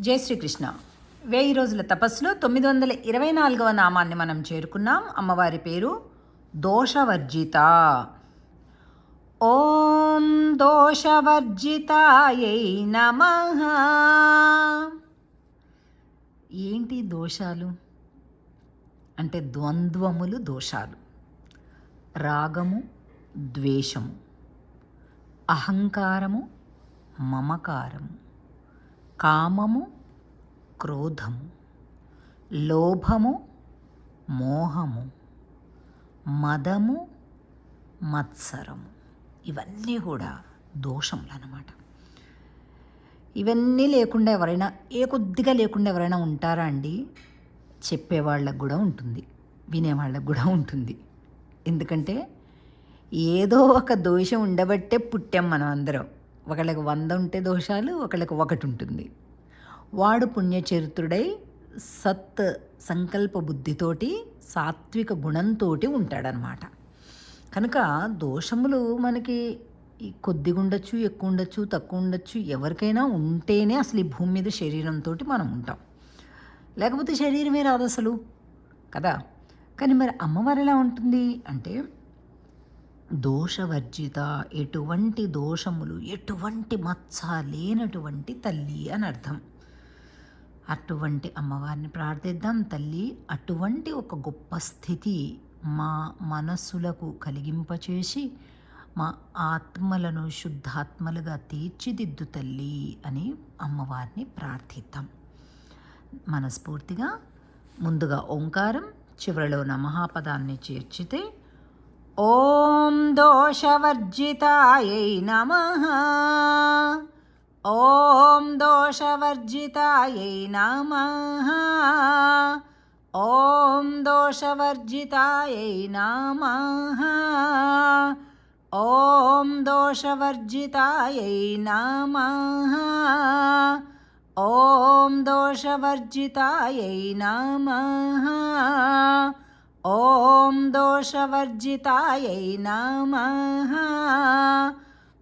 జై శ్రీకృష్ణ. వెయ్యి రోజుల తపస్సులో తొమ్మిది వందల ఇరవై నాలుగవ నామాన్ని మనం చేరుకున్నాం. అమ్మవారి పేరు దోషవర్జిత. ఓం దోషవర్జితాయై నమ. ఏంటి దోషాలు? అంటే ద్వంద్వములు దోషాలు. రాగము ద్వేషము. అహంకారము మమకారము. కామము క్రోధము లోభము మోహము మదము మత్సరము. ఇవన్నీ కూడా దోషములు అన్నమాట ఇవన్నీ లేకుండా ఎవరైనా ఏ కొద్దిగా లేకుండా ఎవరైనా ఉంటారా అండి? చెప్పేవాళ్ళకు కూడా ఉంటుంది వినేవాళ్ళకు కూడా ఉంటుంది. ఎందుకంటే ఏదో ఒక దోషం ఉండబట్టే పుట్టాం మనం అందరం. ఒకళ్ళకి వంద ఉంటే దోషాలు ఒకళ్ళకి ఒకటి ఉంటుంది. వాడు పుణ్యచరిత్రుడై సత్ సంకల్ప బుద్ధితోటి సాత్విక గుణంతో ఉంటాడనమాట కనుక దోషములు మనకి కొద్దిగా ఉండొచ్చు ఎక్కువ ఉండొచ్చు తక్కువ ఉండొచ్చు ఎవరికైనా ఉంటేనే అసలు ఈ భూమి మీద శరీరంతో మనం ఉంటాం. లేకపోతే శరీరమే రాదు అసలు కదా? కానీ మరి అమ్మవారు ఎలా ఉంటుంది అంటే దోషవర్జిత ఎటువంటి దోషములు ఎటువంటి మచ్చ లేనటువంటి తల్లి అని అర్థం. అటువంటి అమ్మవారిని ప్రార్థిద్దాం తల్లి. అటువంటి ఒక గొప్ప స్థితి మా మనస్సులకు కలిగింపచేసి మా ఆత్మలను శుద్ధాత్మలుగా తీర్చిదిద్దు తల్లి అని అమ్మవారిని ప్రార్థిద్దాం. మనస్ఫూర్తిగా ముందుగా ఓంకారం చివరిలో నమహాపదాన్ని చేర్చితే ॐ दोषवर्जितायै नमः ॐ दोषवर्जितायै नमः ॐ दोषवर्जितायै नमः ॐ दोषवर्जितायै नमः ॐ दोषवर्जितायै नमः ॐ दोषवर्जितायै नमः।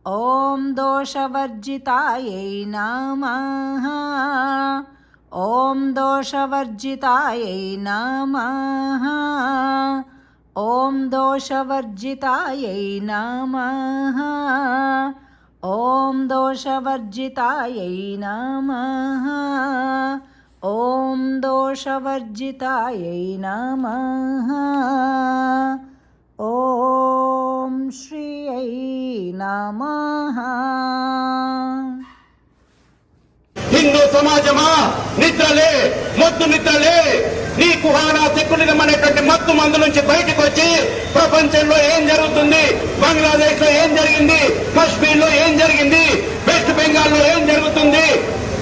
ॐ दोषवर्जितायै नमः। ॐ दोषवर्जितायै नमः। ॐ दोषवर्जितायै नमः। ॐ दोषवर्जितायै नमः। ఓం దోషవర్జితాయై నమ. ఓం శ్రీయై నమ. హిందూ సమాజమా? నిద్రలే మొద్దు నిద్రలే. నీ కుహానా సెక్యులరిజం అనేటువంటి మత్తు మందు నుంచి బయటకు వచ్చి ప్రపంచంలో ఏం జరుగుతుంది? బంగ్లాదేశ్లో ఏం జరిగింది? కశ్మీర్లో ఏం జరిగింది? వెస్ట్ బెంగాల్లో ఏం జరుగుతుంది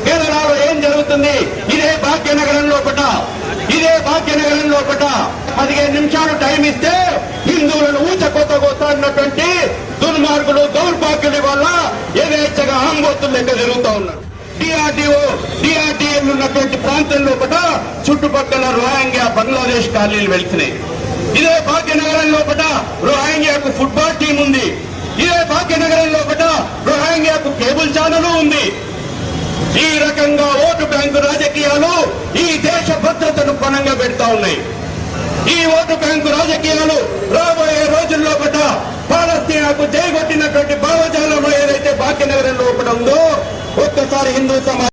కేరళలో ఏం జరుగుతుంది ఇదే భాగ్యనగరం లోపట ఇదే భాగ్యనగరం లోపట పదిహేను నిమిషాలు టైం ఇస్తే హిందువులను ఊచకొత్తగొత్తా అన్నటువంటి దుర్మార్గులు దౌర్భాగ్యుల వల్ల యథేచ్ఛగా ఆంబోతులు లెక్క జరుగుతూ ఉన్నారు. డిఆర్డిఓ డిఆర్డిఎల్ ఉన్నటువంటి ప్రాంతం లోపల చుట్టుపక్కల రోహింగ్యా బంగ్లాదేశ్ ఖాళీలు వెళ్తున్నాయి ఇదే భాగ్యనగరం లోపల రోహింగ్యాకు ఫుట్బాల్ టీం ఉంది. ఇదే భాగ్యనగరం లోపల రోహింగ్యాకు కేబుల్ ఛానల్ ఉంది. ఈ రకంగా బ్యాంకు రాజకీయాలు ఈ దేశ భద్రతను పణంగా పెడతా ఉన్నాయి. ఈ ఓటు బ్యాంకు రాజకీయాలు రాబోయే రోజుల్లో కూడా పాలస్తీనాకు జయగొట్టినటువంటి భావజాలంలో ఏదైతే భాగ్యనగరం లోపల ఉందో ఒక్కసారి హిందూ సమాజం